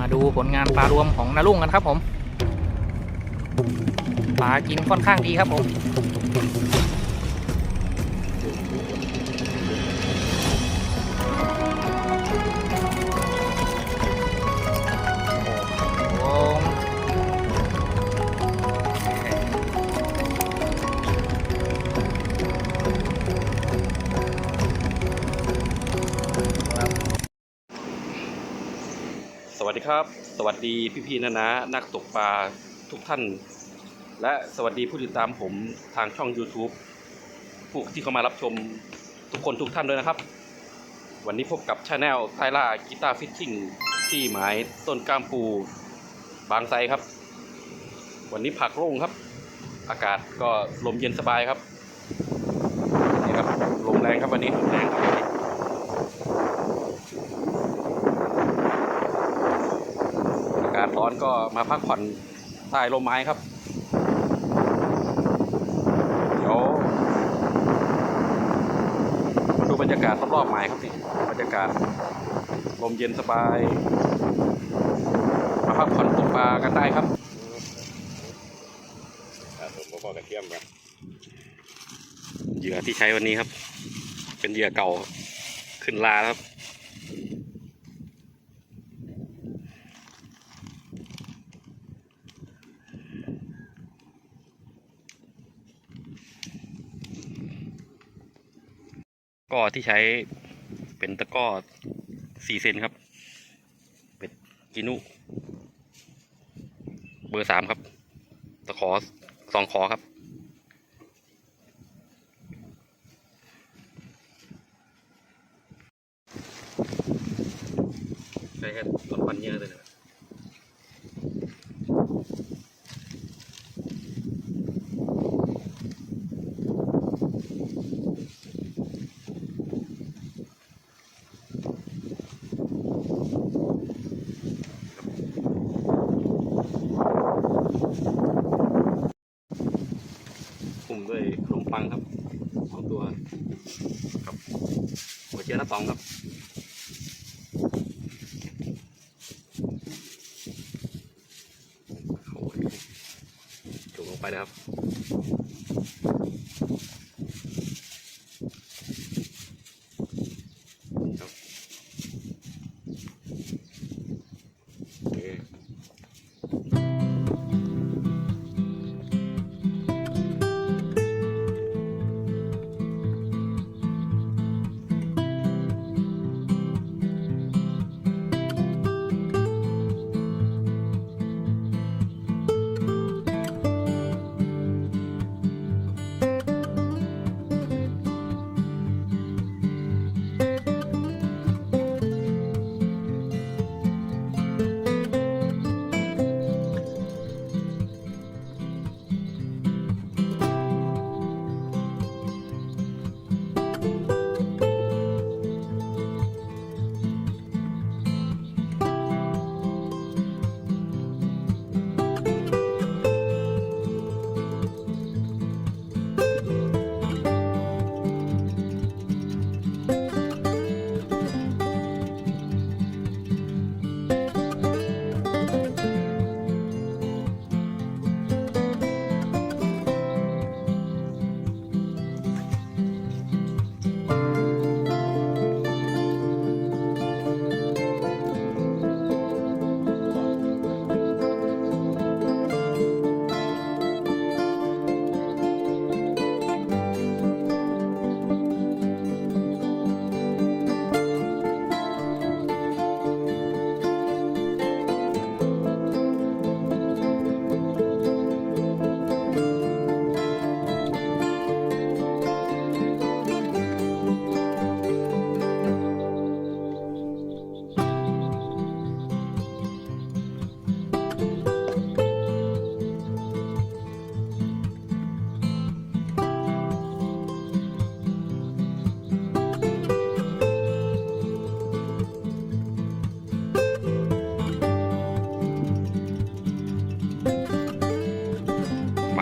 มาดูผลงานปลารวมของนาลุงกันครับผม ปลากินค่อนข้างดีครับผม วัสดีครับ สวัสดีพี่ๆนะนะนักตกปลาทุกท่าน และสวัสดีผู้ติดตามผมทางช่อง YouTube ผู้ที่เข้ามารับชมทุกคนทุกท่านด้วยนะครับ วันนี้พบกับชาแนลไทล่ากีตาร์ฟิชชิ่งที่หมายต้นกล้ามปูบางไทรครับ วันนี้ผักโล่งครับ อากาศก็ลมเย็นสบายครับนี่ครับลมแรงครับวันนี้ลมแรงครับวันนี้ อากร้อนก็มาพักผ่อนใต้ร่มไม้ครับ เดี๋ยวมาดูบรรยากาศรอบๆไม้ครับนี่บรรยากาศลมเย็นสบาย มาพักผ่อนตกปลากันได้ครับผมก็พอกระเทียมครับเหยื่อที่ใช้วันนี้ครับ เป็นเหยื่อเก่าขึ้นลาครับ ก็ที่ใช้เป็นตะก้อสี่เซนครับ เป็นกินุ เบอร์สามครับ ตะขอสองขอครับใช่แค่ต้นปันเยอะเลยนะ คุมด้วยขนมปังครับสองตัวครับหัวเชื้อละ สองครับโอ้ยจุ่มลงไปนะครับ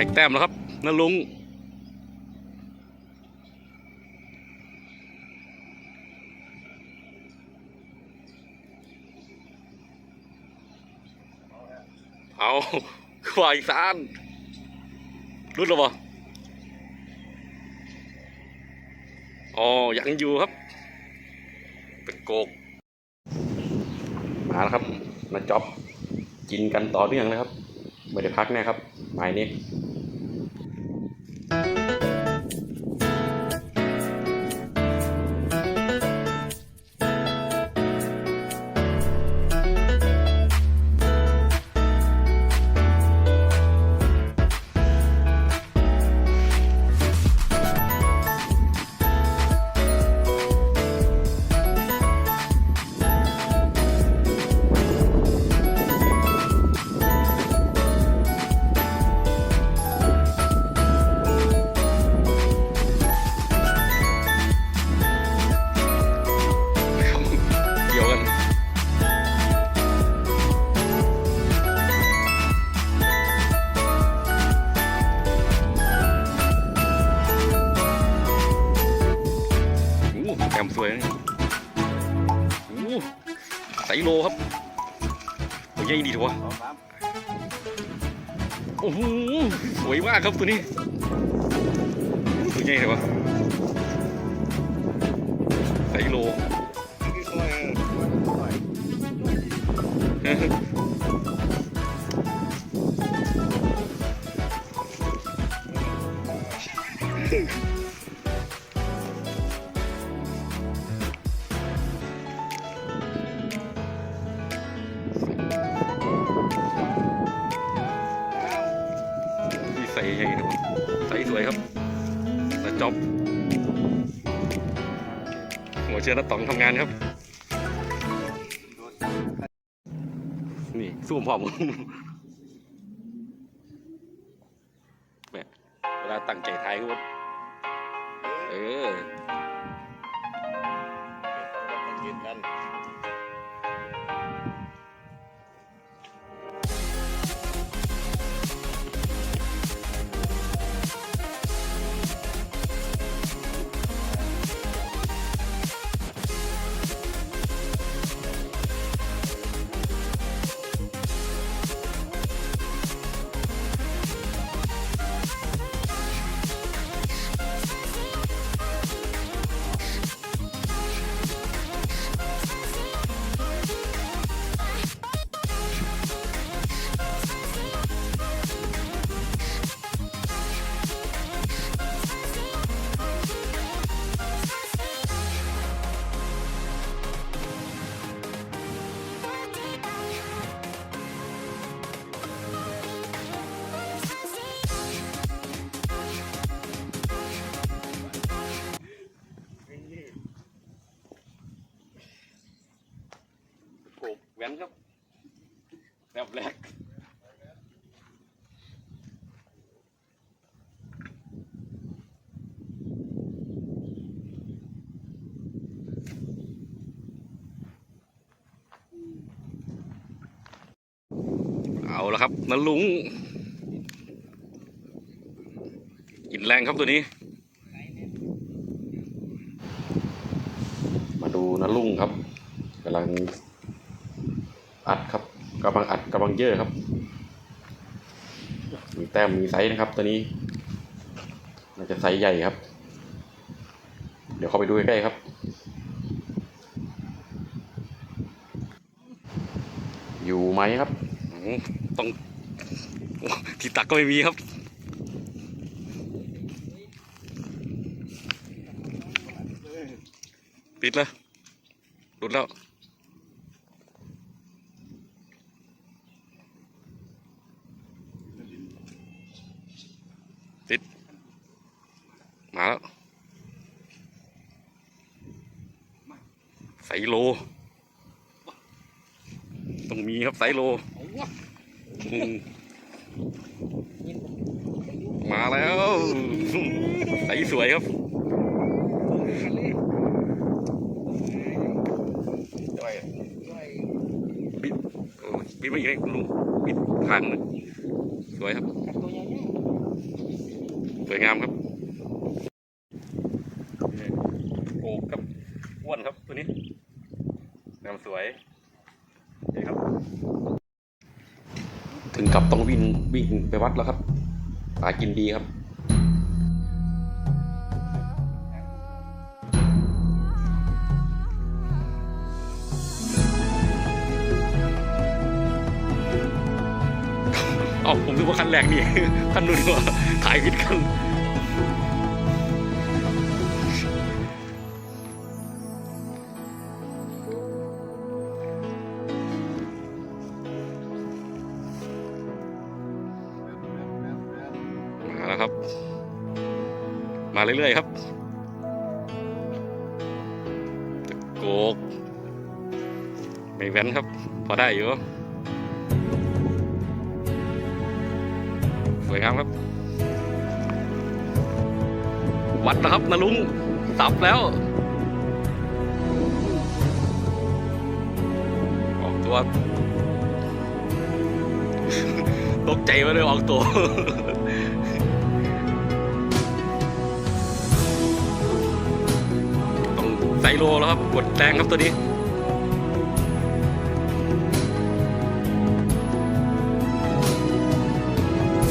อีกแต้มแล้วครับนลุงเอาควายสานรุดหรอวะอ๋อยังอยู่ครับ เป็นโกก มาแล้วครับ มาจ็อบ กินกันต่อเนื่องนะครับ ไม่ได้พักแน่ครับหมายนี้ ยใหญ่ดีถัวโอ้โหสวยมากครับตัวนี้ตัวใหญ่เลยวะใสโล ใส่ยังไงครับใส่สวยครับแล้วจบหัวเชือน้าต๋องทำงานครับ นี่สู้ผมพร้อมแหม่เวลาตั้งใจทายก็ว่าเออโก เอาละครับนลุงกินแรงครับตัวนี้ มาดูนลุงครับกำลังอัดครับกำลังอัดกำลังเยอะครับ มีแต้มมีไซส์นะครับ ตัวนี้น่าจะไซส์ใหญ่ครับ เดี๋ยวเข้าไปดูใกล้ๆครับอยู่ไหมครับอืม ต้องที่ตักก็ไม่มีครับ ปิดแล้วหลุดแล้วติด มาแล้วไซโล ต้องมีครับไซโล มมาแล้วใสสวยครับบิดโอ้ยบิดไม่อีกเลยลุงบิดทางเลยสวยครับสวยงามครับโอ้ครับอ้วนครับตัวนี้งามสวยนี่ครับ ถึง ถึงกับ ต้องวิ่งวิ่งไปวัดแล้วครับหากินดีครับเอ๋อผมนึกว่าคันแรกนี่คันนุ่นว่าถ่ายผิดคัน ครับ มาเรื่อยๆครับตะโกกไม่แว้นครับ พอได้อยู่สวยงามครับ วัดแล้วครับนาลุงสับแล้ว ออกตัว ตกใจมาเลยออกตัว ไซโลแล้วครับกดแรงครับตัวนี้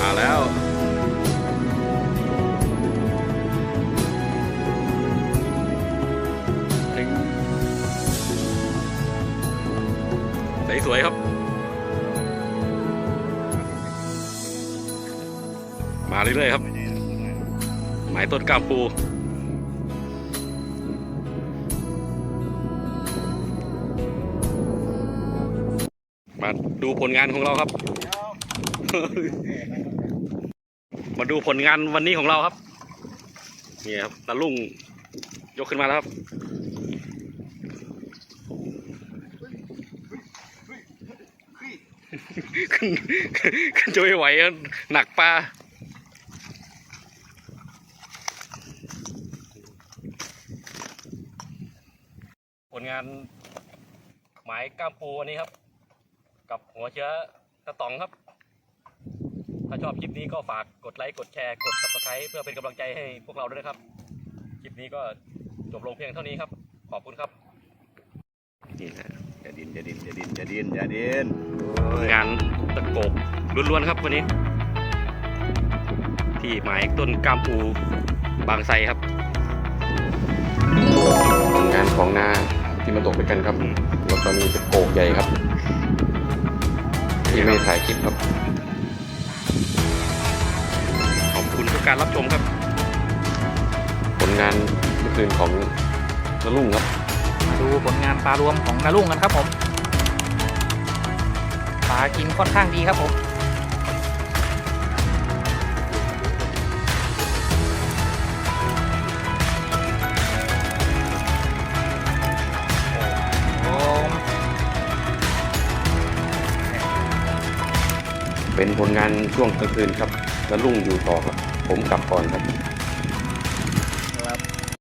มาแล้วสวยครับ มาเรื่อยๆครับ หมายต้นก้ามปู มาดูผลงานของเราครับ มาดูผลงานวันนี้ของเราครับนี่ครับตาลุงยกขึ้นมาแล้วครับขึ้นขึ้นจะไม่ไหวอะหนักปลาผลงานหมายก้ามปูวันนี้ครับ กับหัวเชื้อตะตองครับ ถ้าชอบคลิปนี้ก็ฝากกดไลค์กดแชร์กด subscribe เพื่อเป็นกำลังใจให้พวกเราด้วยนะครับ คลิปนี้ก็จบลงเพียงเท่านี้ครับ ขอบคุณครับนี่แหละอย่าดินอย่าดินอย่าดินอย่าดินอย่าดินงานตะโกกล้วนๆครับวันนี้ ที่หมายต้นกามปูบางไทรครับงานของนาที่มาตกด้วยกันครับแล้วก็มีตะโกกใหญ่ครับ ที่ไม่ได้ถ่ายคลิปครับ ขอบคุณทุกการรับชมครับ ผลงานเมื่อคืนของนรุ่งครับ มาดูผลงานปลารวมของนาลุงกันครับผมปลากินค่อนข้างดีครับผม เป็นผลงานช่วงกลางคืนครับและรุ่งอยู่ต่อครับ ผมกลับก่อนครับ